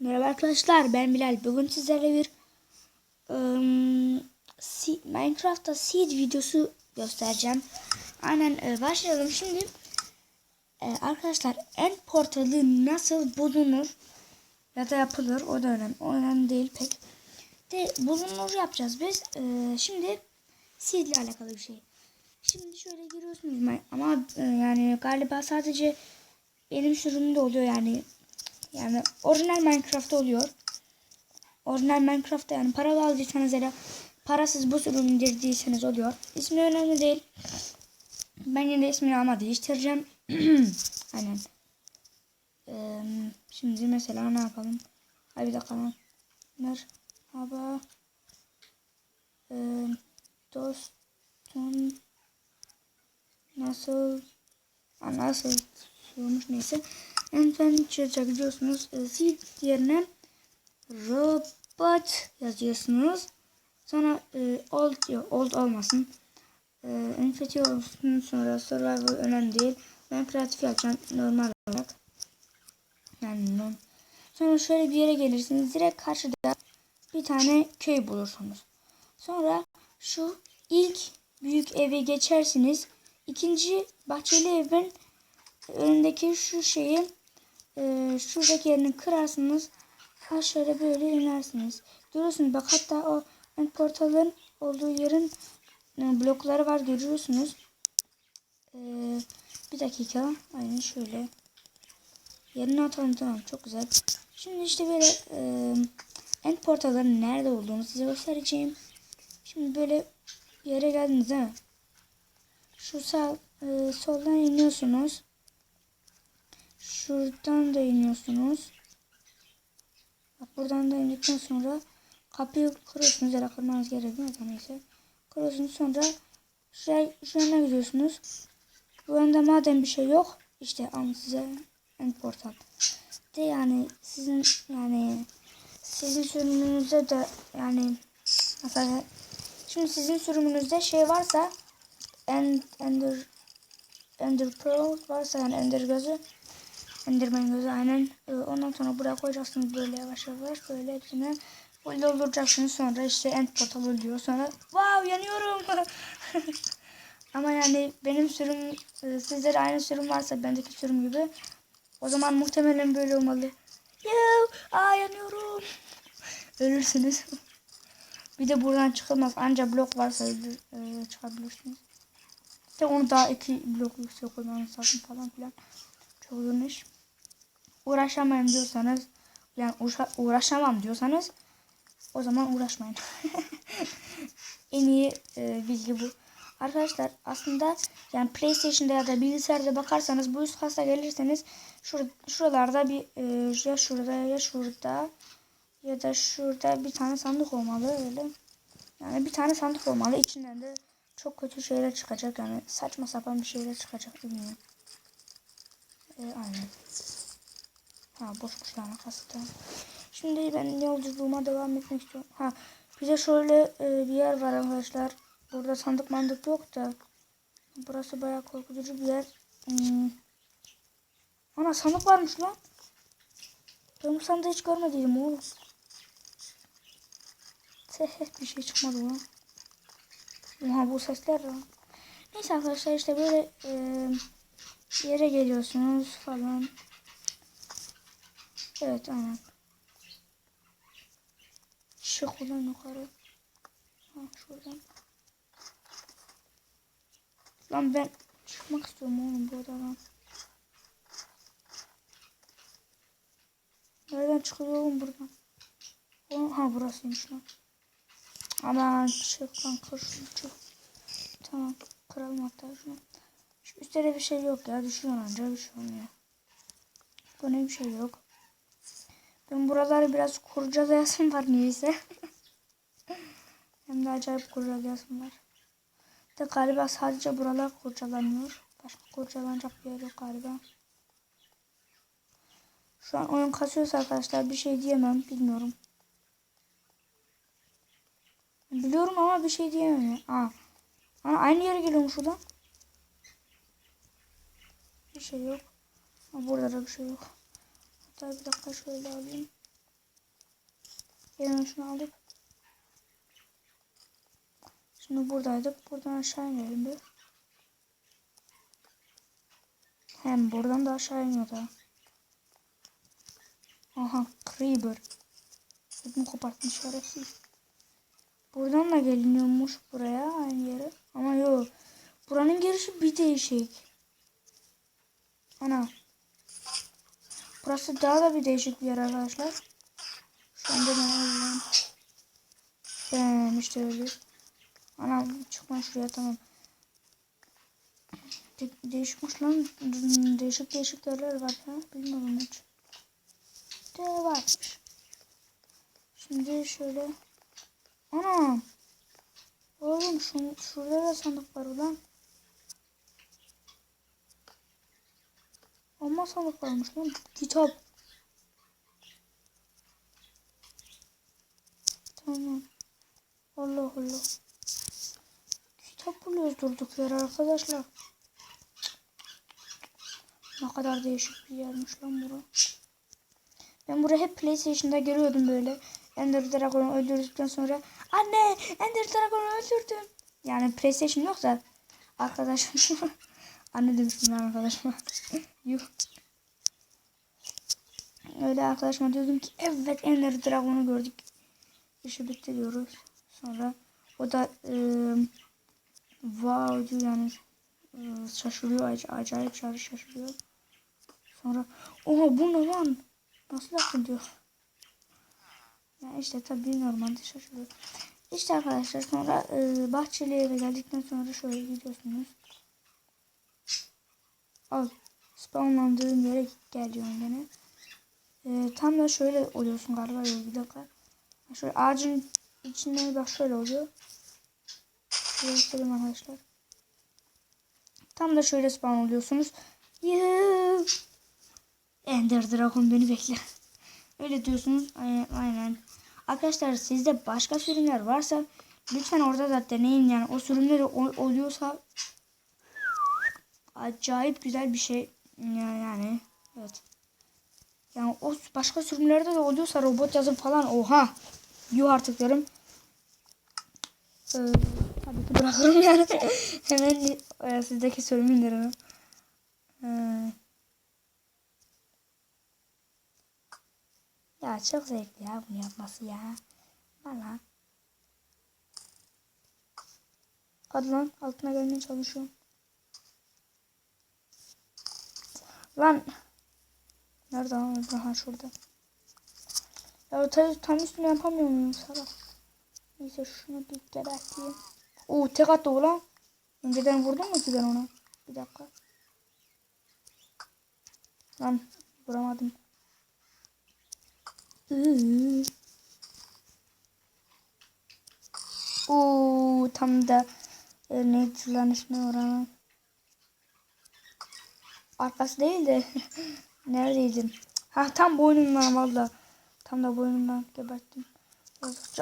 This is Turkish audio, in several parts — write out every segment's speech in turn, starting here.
Merhaba arkadaşlar ben Bilal. Bugün sizlere bir Si- Minecraft'ta seed videosu göstereceğim. Aynen e, başlayalım şimdi. E, arkadaşlar end portalı nasıl bulunur ya da yapılır o da önemli. O önemli değil pek. De bulunur yapacağız biz. E, şimdi seed ile alakalı bir şey. Şimdi şöyle giriyorsunuz ama e, yani galiba sadece benim sürümümde oluyor yani yani orijinal Minecraft'ta oluyor. Orijinal Minecraft'ta yani paralı aldıysanız ya da parasız bu sürümü indirdiyseniz oluyor. İsmi önemli değil. Ben yine ismini ama değiştireceğim. Aynen. Ee, şimdi mesela ne yapalım? Ay bir dakika. Merhaba. Ee, dostum nasıl nasıl olmuş neyse. Adventure'a gidiyorsunuz. E, Seed yerine robot yazıyorsunuz. Sonra e, old yok, old olmasın. E, Infinity olsun sonra survival önemli değil. Ben kreatif yapacağım normal olarak. Yani Sonra şöyle bir yere gelirsiniz. Direkt karşıda bir tane köy bulursunuz. Sonra şu ilk büyük eve geçersiniz. İkinci bahçeli evin önündeki şu şeyi e, şuradaki yerini kırarsınız. Aşağıya böyle inersiniz. Görüyorsunuz bak hatta o end portalın olduğu yerin e, blokları var görüyorsunuz. E, bir dakika. Aynen şöyle. Yerini atalım tamam çok güzel. Şimdi işte böyle e, end portalların nerede olduğunu size göstereceğim. Şimdi böyle yere geldiniz mi? Şu sağ e, soldan iniyorsunuz. Şuradan da iniyorsunuz. Bak buradan da indikten sonra kapıyı kırıyorsunuz ya da kırmanız gerekiyor da neyse. Kırıyorsunuz sonra şuraya, şuraya gidiyorsunuz. Bu yönde madem bir şey yok işte al size end portal. De yani sizin yani sizin sürümünüzde de yani mesela şimdi sizin sürümünüzde şey varsa end, ender ender pearl varsa yani ender gözü Enderman gözü aynen. Ee, Ondan sonra buraya koyacaksınız böyle yavaş yavaş. Böyle hepsine böyle dolduracaksınız. Sonra işte end portal oluyor sonra wow yanıyorum. Ama yani benim sürüm e, sizlere aynı sürüm varsa bendeki sürüm gibi o zaman muhtemelen böyle olmalı. Yoo, aa yanıyorum. Ölürsünüz. Bir de buradan çıkılmaz anca blok varsa e, çıkabilirsiniz. De onu daha iki blok yüksek koymanız lazım falan filan. Çok iş uğraşamayın diyorsanız yani uğraşa- uğraşamam diyorsanız o zaman uğraşmayın. en iyi e, bilgi bu. Arkadaşlar aslında yani PlayStation'da ya da bilgisayarda bakarsanız bu üst kasa gelirseniz şur şuralarda bir e, ya şurada ya şurada ya da şurada bir tane sandık olmalı öyle. Yani bir tane sandık olmalı. İçinden de çok kötü şeyler çıkacak yani saçma sapan bir şeyler çıkacak bilmiyorum. E, aynen. Ha boşmuş yani kasıtı. Şimdi ben yolculuğuma devam etmek istiyorum. Ha bir de şöyle e, bir yer var arkadaşlar. Burada sandık mandık yok da. Burası bayağı korkutucu bir yer. Hmm. Ana sandık varmış lan. Ben bu sandığı hiç görmediydim oğlum. Ses bir şey çıkmadı lan. Oha bu sesler lan. Neyse arkadaşlar işte böyle e, yere geliyorsunuz falan. Evet aynen. Çık ulan yukarı. Ha şuradan. Lan ben çıkmak istiyorum oğlum bu odadan. Nereden çıkıyor oğlum buradan? Oğlum, ha burasıymış lan. Aman çık lan kır şunu çık. Tamam kıralım hatta şunu. Şu üstte de bir şey yok ya düşüyor anca bir şey olmuyor. Bu ne bir şey yok. Ben buraları biraz kurcalayasım var niyeyse. Hem de acayip kurcalayasım var. De galiba sadece buralar kurcalanıyor. Başka kurcalanacak bir yer yok galiba. Şu an oyun kasıyorsa arkadaşlar bir şey diyemem. Bilmiyorum. Biliyorum ama bir şey diyemem. Aa. Aa, aynı yere geliyormuş şuradan. Bir şey yok. Burada da bir şey yok. Hatta bir dakika şöyle alayım. Hemen şunu aldık. Şimdi buradaydık. Buradan aşağı inelim bir. Hem buradan da aşağı iniyor da. Aha Creeper. Ödümü kopartmış şerefsiz. Buradan da geliniyormuş buraya aynı yere. Ama yok. Buranın girişi bir değişik. Ana. Burası daha da bir değişik bir yer arkadaşlar. Şu anda ben öldüm. Ben işte öyle. Ana çıkma şuraya tamam. De değişikmiş lan. Değişik değişik yerler var ha. Bilmiyorum hiç. De varmış. Şimdi şöyle. Ana. Oğlum şu, şurada da sandık var ulan. Ama sandık varmış lan. Kitap. Tamam. Allah Allah. Kitap buluyoruz durduk yere arkadaşlar. Ne kadar değişik bir yermiş lan bura. Ben burayı hep PlayStation'da görüyordum böyle. Ender Dragon'u öldürdükten sonra Anne Ender Dragon'u öldürdüm. Yani PlayStation yok da arkadaşım. Anne demiştim lan arkadaşıma. Yuh. Öyle arkadaşıma diyordum ki evet Ender Dragon'u gördük. İşi bitti diyoruz. Sonra o da ıı, wow diyor yani ıı, şaşırıyor ac- acayip şaş- şaşırıyor. Sonra oha bu ne lan? Nasıl yaptın diyor. Ya işte tabii normalde şaşırıyor. İşte arkadaşlar sonra e, bahçeli eve geldikten sonra şöyle gidiyorsunuz. Al. Spawnlandığın yere geliyorsun gene. E, tam da şöyle oluyorsun galiba. Bir dakika. Şöyle ağacın içine bak şöyle oluyor. Göstereyim arkadaşlar. Tam da şöyle spawn oluyorsunuz. Yuh. Ender Dragon beni bekler. Öyle diyorsunuz. Aynen. aynen. Arkadaşlar sizde başka sürümler varsa lütfen orada da deneyin yani o sürümler o- oluyorsa acayip güzel bir şey Ya- yani evet. Yani o başka sürümlerde de oluyorsa robot yazıp falan oha yuh artık derim. Ee, tabii ki bırakırım yani. Hemen e, sizdeki sürümü indiririm. Ee, Ya çok zevkli ya bunu yapması ya. Valla. Hadi lan altına gelmeye çalışıyorum. Lan. Nerede lan? Ha şurada. Ya tam, tam üstüne yapamıyor muyum salak? Neyse şunu bir geberteyim. Oo tek attı ulan. Önceden vurdum mu ki ben ona? Bir dakika. Lan vuramadım. Oo tam da e, neydi lan ismi oranın? Arkası değil de neredeydin? Ha tam boynundan valla. Tam da boynundan geberttim.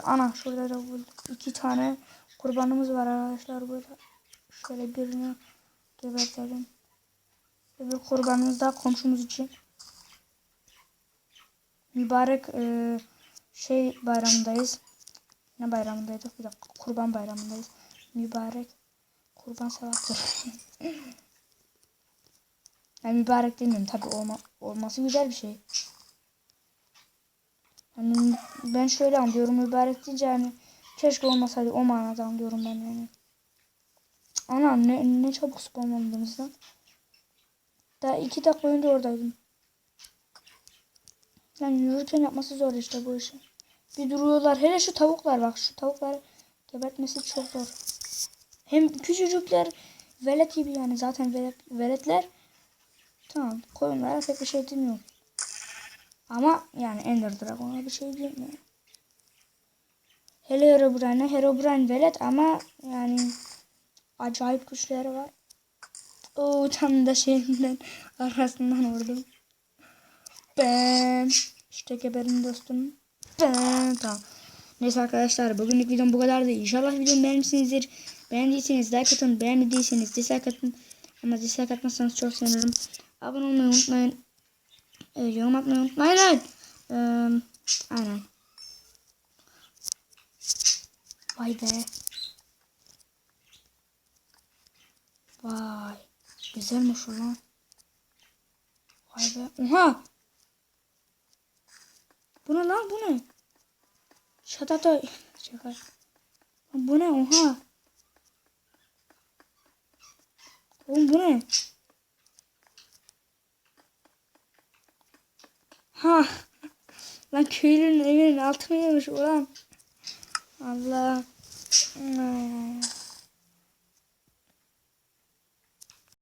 Ana şurada da buldum. İki tane kurbanımız var arkadaşlar burada. Şöyle birini gebertelim. Öbür kurbanımız da komşumuz için mübarek e, şey bayramındayız. Ne bayramındaydık? Bir dakika. Kurban bayramındayız. Mübarek kurban sevaptır. yani mübarek demiyorum tabi olma, olması güzel bir şey. Yani ben şöyle anlıyorum mübarek deyince yani keşke olmasaydı o manada anlıyorum ben yani. Ana ne, ne çabuk spawnlandınız lan. Daha iki dakika önce oradaydım. Yani yürürken yapması zor işte bu işi. Bir duruyorlar. Hele şu tavuklar bak. Şu tavuklar gebertmesi çok zor. Hem küçücükler velet gibi yani zaten velet, veletler tamam koyunlara pek bir şey demiyorum. Ama yani Ender Dragon'a bir şey diyemiyorum. Hele Herobrine, Herobrine velet ama yani acayip güçleri var. Oo tam da şeyinden arasından vurdum. Ben işte geberin dostum. Ben tamam. Neyse arkadaşlar bugünlük videom bu kadardı. İnşallah videomu beğenmişsinizdir. Beğendiyseniz like atın. Beğenmediyseniz dislike atın. Ama dislike atmazsanız çok sevinirim. Abone olmayı unutmayın. Ee, yorum atmayı unutmayın. Ee, aynen. Vay be. Vay. Güzelmiş o lan. Vay be. Oha. Bu ne lan bu ne? Şatata. Şaka. Bu ne oha. Oğlum bu ne? Ha. Lan köylünün evinin altını yemiş ulan. Allah. Hmm.